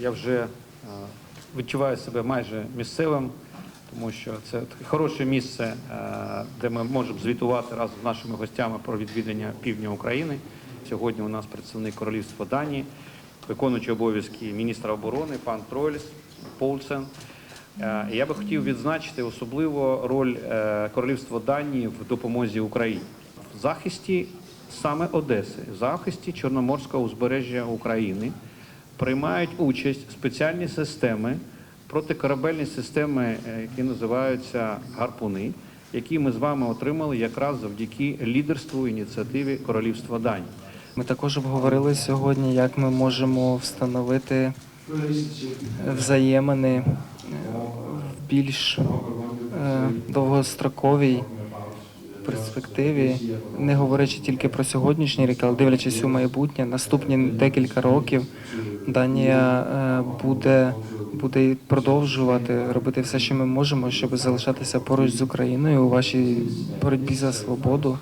Я вже е, відчуваю себе майже місцевим, тому що це хороше місце, е, де ми можемо звітувати разом з нашими гостями про відвідання півдня України. Сьогодні у нас представник Королівства Данії, виконуючий обов'язки міністра оборони пан Тройльс Поульсен. Е, Я би хотів відзначити особливо роль Королівства Данії в допомозі Україні в захисті саме Одеси, в захисті Чорноморського узбережжя України приймають участь спеціальні системи, протикорабельні системи, е, які називаються гарпуни, які ми з вами отримали якраз завдяки лідерству ініціативі Королівства Данії. Ми також обговорили сьогодні, як ми можемо встановити взаємини е, в більш е, довгостроковій перспективі, не говорячи тільки про сьогоднішній рік, але дивлячись у майбутнє, наступні декілька років Данія е, буде, буде продовжувати робити все, що ми можемо, щоб залишатися поруч з Україною у вашій боротьбі за свободу.